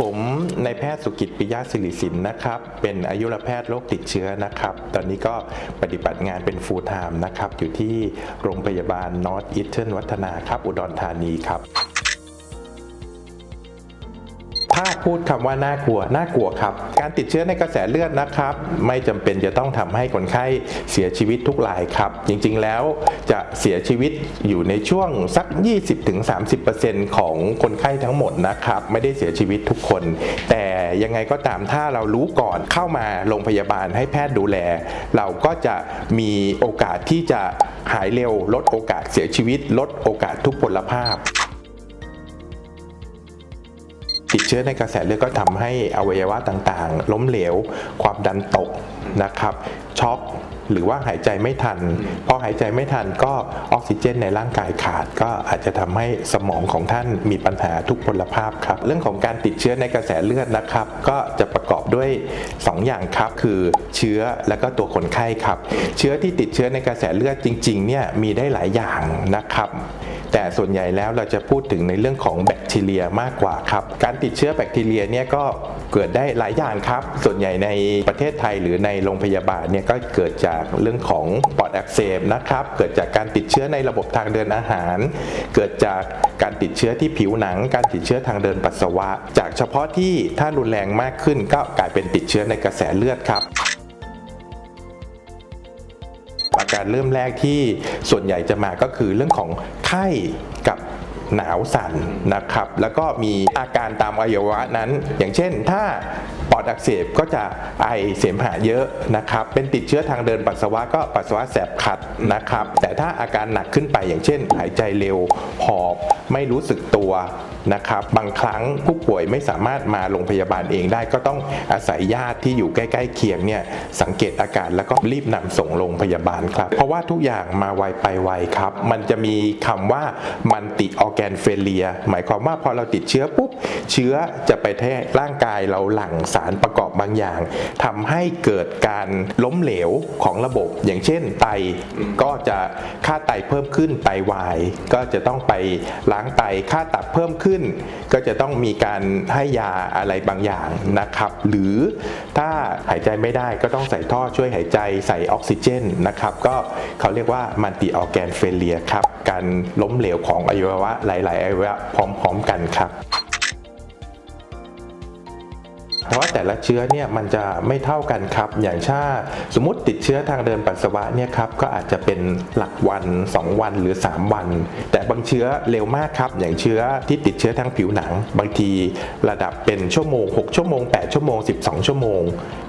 ผมนายแพทย์สุกิจปิยะศิริสินนะครับ เป็นอายุรแพทย์โรคติดเชื้อนะครับ ตอนนี้ก็ปฏิบัติงานเป็นฟูลไทม์นะครับ อยู่ที่โรงพยาบาลนอร์ทอีสเทิร์นวัฒนาครับ อุดรธานีครับ ถ้าพูดคำว่าน่ากลัวน่ากลัวครับ การติดเชื้อในกระแสเลือดนะครับ ไม่จำเป็นจะต้องทำให้คนไข้เสียชีวิตทุกรายครับ จริงๆแล้วจะเสียชีวิตอยู่ในช่วงสัก 20-30%ของคนไข้ทั้งหมดนะครับ ไม่ได้เสียชีวิตทุกคน แต่ยังไงก็ตามถ้าเรารู้ก่อนเข้ามาโรงพยาบาลให้แพทย์ดูแล เราก็จะมีโอกาสที่จะหายเร็ว ลดโอกาสเสียชีวิต ลดโอกาสทุกพลภาพ ติดเชื้อในกระแสเลือดก็ทำให้อวัยวะต่างๆ ล้มเหลว ความดันตกนะครับช็อกหรือว่าหายใจไม่ทัน พอหายใจไม่ทันก็ออกซิเจนในร่างกายขาด ก็อาจจะทำให้สมองของท่านมีปัญหาทุกพลภาพครับ เรื่องของการติดเชื้อในกระแสเลือดนะครับ ก็จะประกอบด้วย 2 อย่างครับคือเชื้อและก็ตัวคนไข้ครับ เชื้อที่ติดเชื้อในกระแสเลือดจริงๆเนี่ยมีได้หลายอย่างนะครับ แต่ส่วนใหญ่แล้วเราจะพูดถึงในเรื่องของแบคทีเรียมากกว่าครับ การติดเชื้อแบคทีเรียเนี่ยก็เกิดได้หลายอย่างครับ ส่วนใหญ่ในประเทศไทยหรือในโรงพยาบาลเนี่ยก็เกิดจากเรื่องของปอดอักเสบนะครับ เกิดจากการติดเชื้อในระบบทางเดินอาหาร เกิดจากการติดเชื้อที่ผิวหนัง การติดเชื้อทางเดินปัสสาวะ จากเฉพาะที่ถ้ารุนแรงมากขึ้นก็กลายเป็นติดเชื้อในกระแสเลือดครับ อาการเริ่มแรกที่ส่วนใหญ่จะมาก็คือเรื่องของไข้กับ หนาวสั่นนะครับ แล้วก็มีอาการตามอวัยวะนั้น อย่างเช่นถ้าปอดอักเสบก็จะไอเสมหะเยอะนะครับ เป็นติดเชื้อทางเดินปัสสาวะก็ปัสสาวะแสบขัดนะครับ แต่ถ้าอาการหนักขึ้นไปอย่างเช่น หายใจเร็ว หอบ ไม่รู้สึกตัวนะครับ บางครั้งผู้ป่วยไม่สามารถมาโรงพยาบาลเองได้ ก็ต้องอาศัยญาติที่อยู่ใกล้ๆเคียงเนี่ยสังเกตอาการแล้วก็รีบนำส่งโรงพยาบาลครับ เพราะว่าทุกอย่างมาไวไปไวครับ มันจะมีคำว่ามันติออแกนเฟเลีย หมายความว่าพอเราติดเชื้อปุ๊บ เชื้อจะไปแทะร่างกายเราหลั่งสารประกอบบางอย่างทำให้เกิดการล้มเหลวของระบบ อย่างเช่นไตก็จะค่าไตเพิ่มขึ้นไตวาย ก็จะต้องไปล้างไตค่าตับเพิ่มขึ้น ก็จะต้องมีการให้ยาอะไรบางอย่างนะครับ หรือถ้าหายใจไม่ได้ก็ต้องใส่ท่อช่วยหายใจใส่ออกซิเจนนะครับ ก็เขาเรียกว่ามันติออแกนเฟเลียครับ การล้มเหลวของอวัยวะหหลายๆอวัยวะพร้อม ๆ กันครับ เพราะแต่ละเชื้อเนี่ยมันจะไม่เท่ากันครับ อย่างถ้าสมมติติดเชื้อทางเดินปัสสาวะเนี่ยครับก็อาจจะเป็นหลักวัน 2 วันหรือ 3 วัน แต่บางเชื้อเร็วมากครับ อย่างเชื้อที่ติดเชื้อทางผิวหนัง บางทีระดับเป็นชั่วโมง 6 ชั่วโมง 8 ชั่วโมง 12 ชั่วโมง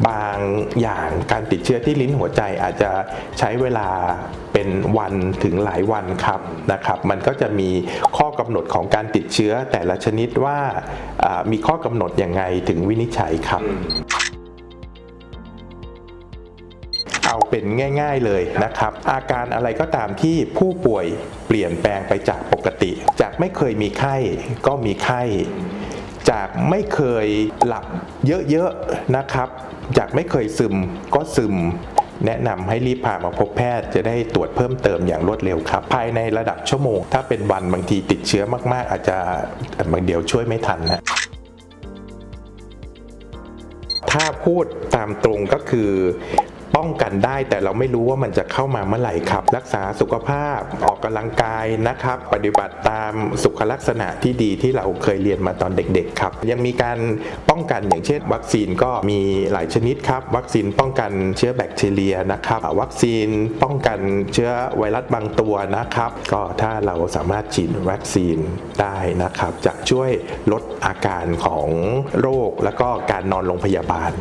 บางอย่างการติดเชื้อที่ลิ้นหัวใจอาจจะใช้เวลาเป็นวันถึงหลายวันครับนะครับ มันก็จะมีข้อกำหนดของการติดเชื้อแต่ละชนิดว่ามีข้อกำหนดยังไงถึงวินิจฉัยครับ เอาเป็นง่าย ๆเลยนะครับ อาการอะไรก็ตามที่ผู้ป่วยเปลี่ยนแปลงไปจากปกติ จากไม่เคยมีไข้ก็มีไข้จากไม่เคยหลับเยอะๆนะครับ จากไม่เคยซึมก็ซึม แนะนำให้รีบพามาพบแพทย์จะได้ตรวจเพิ่มเติมอย่างรวดเร็วครับ ภายในระดับชั่วโมง ถ้าเป็นวันบางทีติดเชื้อมากๆ อาจจะบางเดียวช่วยไม่ทันนะ ถ้าพูดตามตรงก็คือ ป้องกันได้ แต่เราไม่รู้ว่ามันจะเข้ามาเมื่อไหร่ครับ รักษาสุขภาพออกกำลังกายนะครับ ปฏิบัติตามสุขลักษณะที่ดีที่เราเคยเรียนมาตอนเด็กๆครับ ยังมีการป้องกันอย่างเช่น วัคซีนก็มีหลายชนิดครับ วัคซีนป้องกันเชื้อแบคทีเรียนะครับ วัคซีนป้องกันเชื้อไวรัสบางตัวนะครับ ก็ถ้าเราสามารถฉีดวัคซีนได้นะครับ จะช่วยลดอาการของโรคแล้วก็การนอนโรงพยาบาล